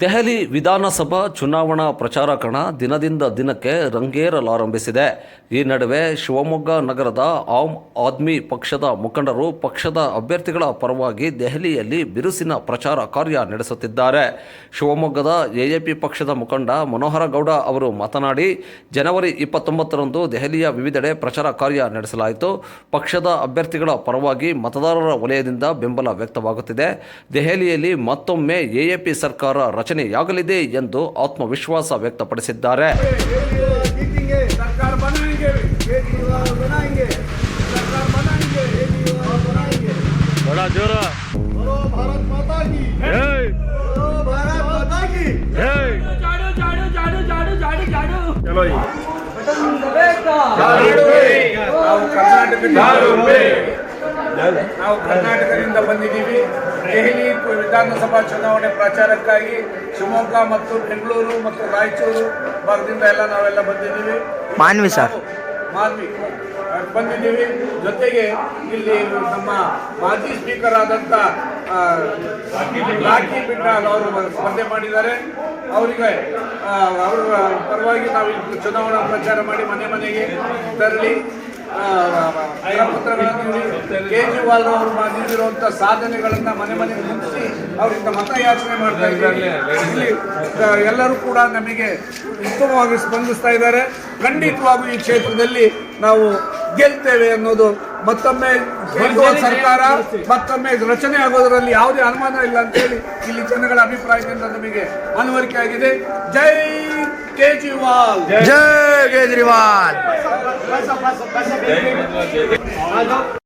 ದೆಹಲಿ ವಿಧಾನಸಭಾ ಚುನಾವಣಾ ಪ್ರಚಾರ ಕಣ ದಿನದಿಂದ ದಿನಕ್ಕೆ ರಂಗೇರಲಾರಂಭಿಸಿದೆ. ಈ ನಡುವೆ ಶಿವಮೊಗ್ಗ ನಗರದ ಆಮ್ ಆದ್ಮಿ ಪಕ್ಷದ ಮುಖಂಡರು ಪಕ್ಷದ ಅಭ್ಯರ್ಥಿಗಳ ಪರವಾಗಿ ದೆಹಲಿಯಲ್ಲಿ ಬಿರುಸಿನ ಪ್ರಚಾರ ಕಾರ್ಯ ನಡೆಸುತ್ತಿದ್ದಾರೆ. ಶಿವಮೊಗ್ಗದ ಎಎಪಿ ಪಕ್ಷದ ಮುಖಂಡ ಮನೋಹರ ಗೌಡ ಅವರು ಮಾತನಾಡಿ, ಜನವರಿ ಇಪ್ಪತ್ತೊಂಬತ್ತರಂದು ದೆಹಲಿಯ ವಿವಿಧೆಡೆ ಪ್ರಚಾರ ಕಾರ್ಯ ನಡೆಸಲಾಯಿತು. ಪಕ್ಷದ ಅಭ್ಯರ್ಥಿಗಳ ಪರವಾಗಿ ಮತದಾರರ ವಲಯದಿಂದ ಬೆಂಬಲ ವ್ಯಕ್ತವಾಗುತ್ತಿದೆ. ದೆಹಲಿಯಲ್ಲಿ ಮತ್ತೊಮ್ಮೆ ಎಎಪಿ ಸರ್ಕಾರ ರಚನೆಯಾಗಲಿದೆ ಎಂದು ಆತ್ಮವಿಶ್ವಾಸ ವ್ಯಕ್ತಪಡಿಸಿದ್ದಾರೆ. ಕರ್ನಾಟಕ ನಾವು ಕರ್ನಾಟಕದಿಂದ ಬಂದಿದ್ದೀವಿ. ದೆಹಲಿ ವಿಧಾನಸಭಾ ಚುನಾವಣೆ ಪ್ರಚಾರಕ್ಕಾಗಿ ಶಿವಮೊಗ್ಗ ಮತ್ತು ಬೆಂಗಳೂರು ಮತ್ತು ರಾಯಚೂರು ಭಾಗದಿಂದ ಎಲ್ಲ ನಾವೆಲ್ಲ ಬಂದಿದ್ದೀವಿ. ಮಾನ್ವಿ ಸರ್. ಮಾನ್ವಿ ಬಂದಿದ್ದೀವಿ. ಜೊತೆಗೆ ಇಲ್ಲಿ ನಮ್ಮ ಮಾಜಿ ಸ್ಪೀಕರ್ ಆದಂಥ ರಾಖಿ ಬಿಟ್ಟಾಲ್ ಅವರು ಸ್ಪರ್ಧೆ ಮಾಡಿದ್ದಾರೆ. ಅವರಿಗೆ ಅವರ ಪರವಾಗಿ ನಾವು ಚುನಾವಣಾ ಪ್ರಚಾರ ಮಾಡಿ ಮನೆ ಮನೆಗೆ ತೆರಳಿ ಪತ್ರಗಳನ್ನು ಕೇಜ್ರಿವಾಲ್ ಅವರು ಮಾಡಿರುವಂತ ಸಾಧನೆಗಳನ್ನ ಮನೆ ಮನೆಗೆ ಮುಗಿಸಿ ಅವರಿಂದ ಮತಯಾಚನೆ ಮಾಡ್ತಾ ಇದ್ದಾರೆ ಇಲ್ಲಿ ಎಲ್ಲರೂ ಕೂಡ ನಮಗೆ ಉತ್ತಮವಾಗಿ ಸ್ಪಂದಿಸ್ತಾ ಇದ್ದಾರೆ ಖಂಡಿತವಾಗೂ ಈ ಕ್ಷೇತ್ರದಲ್ಲಿ ನಾವು ಗೆಲ್ತೇವೆ ಅನ್ನೋದು ಮತ್ತೊಮ್ಮೆ ಸರ್ಕಾರ ಮತ್ತೊಮ್ಮೆ ರಚನೆ ಆಗೋದರಲ್ಲಿ ಯಾವುದೇ ಅನುಮಾನ ಇಲ್ಲ ಅಂತೇಳಿ ಇಲ್ಲಿ ಜನಗಳ ಅಭಿಪ್ರಾಯದಿಂದ ನಮಗೆ ಮನವರಿಕೆ ಆಗಿದೆ. ಜೈ ಕೇಜ್ರಿವಾಲ್ ಜೈ ಕೇಜ್ರಿವಾಲ್